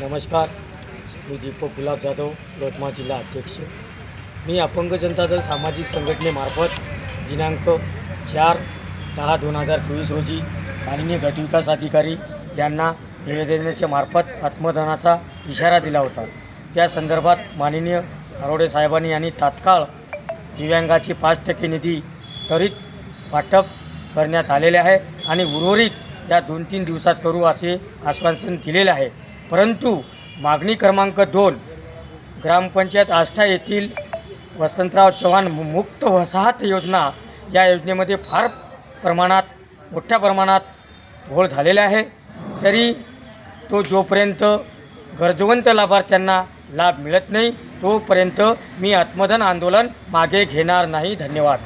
नमस्कार. मी दीपक गुलाब जाधव यवतमाळ जिल्हा अध्यक्ष. मी अपंग जनता दल सामाजिक संघटनेमार्फत दिनांक चार दहा दोन हजार चोवीस रोजी माननीय गटविकास अधिकारी यांना निवेदनाच्या मार्फत आत्मदानाचा इशारा दिला होता. त्या संदर्भात माननीय खारोडे साहेबांनी यांनी तात्काळ दिव्यांगाची पाच टक्के निधी त्वरित वाटप करण्यात आलेले आहे आणि उर्वरित या दोन तीन दिवसात करू असे आश्वासन दिलेले आहे. परंतु मागणी क्रमांक दोन ग्रामपंचायत आष्टा येथील वसंतराव चव्हाण मु- मुक्त वसाहत योजना या योजनेमध्ये फार प्रमाणात मोठ्या प्रमाणात घोळ झालेला आहे. तरी तो जोपर्यंत गरजवंत लाभार्थ्यांना लाभ मिळत नाही तोपर्यंत मी आत्मधन आंदोलन मागे घेणार नाही. धन्यवाद.